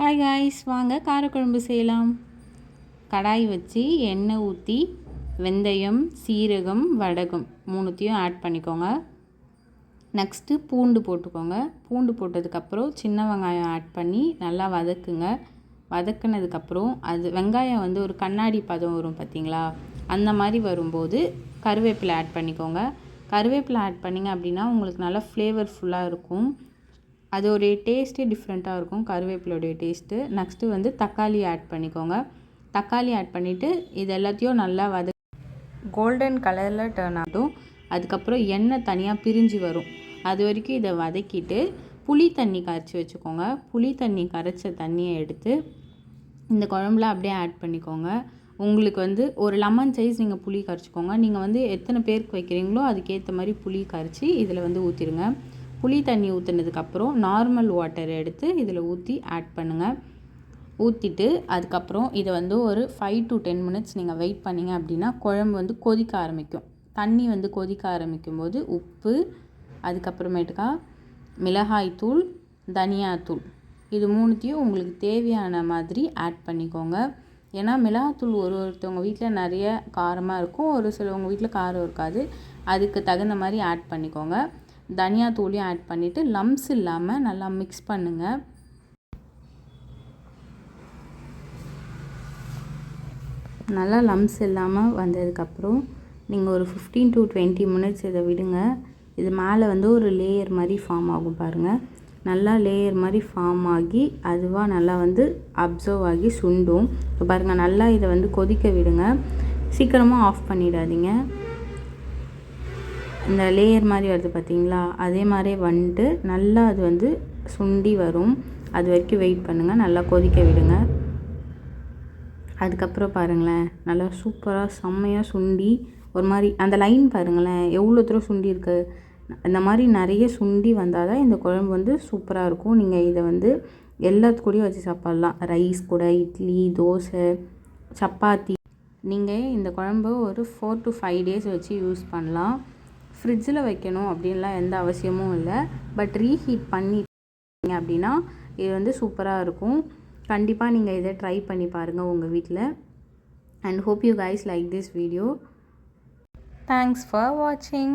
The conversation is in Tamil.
ஹாய் காய்ஸ் வாங்க காரக்குழம்பு செய்யலாம். கடாய் வச்சு எண்ணெய் ஊற்றி வெந்தயம் சீரகம் வடகம் மூணுத்தையும் ஆட் பண்ணிக்கோங்க. நெக்ஸ்ட்டு பூண்டு போட்டுக்கோங்க. பூண்டு போட்டதுக்கப்புறம் சின்ன வெங்காயம் ஆட் பண்ணி நல்லா வதக்குங்க. வதக்குனதுக்கப்புறம் அது வெங்காயம் வந்து ஒரு கண்ணாடி பதம் வரும் பார்த்தீங்களா அந்த மாதிரி வரும்போது கருவேப்பிலை ஆட் பண்ணிக்கோங்க. கருவேப்பிலை ஆட் பண்ணிங்க அப்படின்னா உங்களுக்கு நல்லா ஃப்ளேவர்ஃபுல்லாக இருக்கும். அது ஒரு டேஸ்ட்டே டிஃப்ரெண்ட்டாக இருக்கும். கருவேப்பிலோடைய டேஸ்ட்டு நெக்ஸ்ட்டு வந்து தக்காளி ஆட் பண்ணிக்கோங்க. தக்காளி ஆட் பண்ணிவிட்டு இது எல்லாத்தையும் நல்லா வத கோல்டன் கலரில் டேர்ன் ஆகட்டும். அதுக்கப்புறம் எண்ணெய் தனியாக பிரிஞ்சு வரும். அது வரைக்கும் இதை வதக்கிட்டு புளி தண்ணி கரைச்சி வச்சுக்கோங்க. புளி தண்ணி கரைச்ச தண்ணியை எடுத்து இந்த குழம்புல அப்படியே ஆட் பண்ணிக்கோங்க. உங்களுக்கு வந்து ஒரு லெமன் சைஸ் நீங்கள் புளி கரைச்சிக்கோங்க. நீங்கள் வந்து எத்தனை பேருக்கு வைக்கிறீங்களோ அதுக்கேற்ற மாதிரி புளி கரைச்சி இதில் வந்து ஊற்றிடுங்க புளி தண்ணி ஊற்றுனதுக்கப்புறம் நார்மல் வாட்டர் எடுத்து இதில் ஊற்றி ஆட் பண்ணுங்கள் ஊற்றிட்டு அதுக்கப்புறம் இதை வந்து ஒரு ஃபைவ் டு டென் மினிட்ஸ் நீங்கள் வெயிட் பண்ணிங்க அப்படின்னா குழம்பு வந்து கொதிக்க ஆரம்பிக்கும். தண்ணி வந்து கொதிக்க ஆரம்பிக்கும் போது உப்பு அதுக்கப்புறமேட்டுக்கா மிளகாய்த்தூள் தனியாத்தூள் இது மூணுத்தையும் உங்களுக்கு தேவையான மாதிரி ஆட் பண்ணிக்கோங்க. ஏன்னா மிளகாத்தூள் ஒரு ஒருத்தவங்க வீட்டில் நிறைய காரமாக இருக்கும் ஒரு சிலவங்க வீட்டில் காரம் இருக்காது. அதுக்கு தகுந்த மாதிரி ஆட் பண்ணிக்கோங்க. தனியாத்தூளையும் ஆட் பண்ணிவிட்டு லம்ஸ் இல்லாமல் நல்லா மிக்ஸ் பண்ணுங்கள் நல்லா லம்ஸ் இல்லாமல் வந்ததுக்கப்புறம் நீங்கள் ஒரு ஃபிஃப்டீன் டு டுவெண்ட்டி மினிட்ஸ் இதை விடுங்க. இது மேலே வந்து ஒரு லேயர் மாதிரி ஃபார்ம் ஆகும் பாருங்கள் நல்லா லேயர் மாதிரி ஃபார்ம் ஆகி அதுவாக நல்லா வந்து அப்சர்வ் ஆகி சுண்டும். இப்போ பாருங்கள் நல்லா இதை வந்து கொதிக்க விடுங்க. சீக்கிரமாக ஆஃப் பண்ணிடாதீங்க. இந்த லேயர் மாதிரி வருது பார்த்தீங்களா அதே மாதிரி வந்துட்டு நல்லா அது வந்து சுண்டி வரும். அது வரைக்கும் வெயிட் பண்ணுங்கள் நல்லா கொதிக்க விடுங்க. அதுக்கப்புறம் பாருங்களேன். நல்லா சூப்பராக செம்மையாக சுண்டி ஒரு மாதிரி அந்த லைன் பாருங்களேன். எவ்வளோ தூரம் சுண்டி இருக்கு? இந்த மாதிரி நிறைய சுண்டி வந்தால் தான் இந்த குழம்பு வந்து சூப்பராக இருக்கும். நீங்கள் இதை வந்து எல்லாத்து கூடயும் வச்சு சாப்பிட்லாம். ரைஸ் கூட இட்லி தோசை சப்பாத்தி. நீங்கள் இந்த குழம்பு ஒரு ஃபோர் டு ஃபைவ் டேஸ் வச்சு யூஸ் பண்ணலாம். ஃப்ரிட்ஜில் வைக்கணும் அப்படின்லாம் எந்த அவசியமும் இல்லை. பட் ரீஹீட் பண்ணிட்டீங்க அப்படின்னா இது வந்து சூப்பராக இருக்கும். கண்டிப்பாக நீங்கள் இதை ட்ரை பண்ணி பாருங்கள் உங்கள் வீட்டில் and hope you guys like this video thanks for வாட்சிங்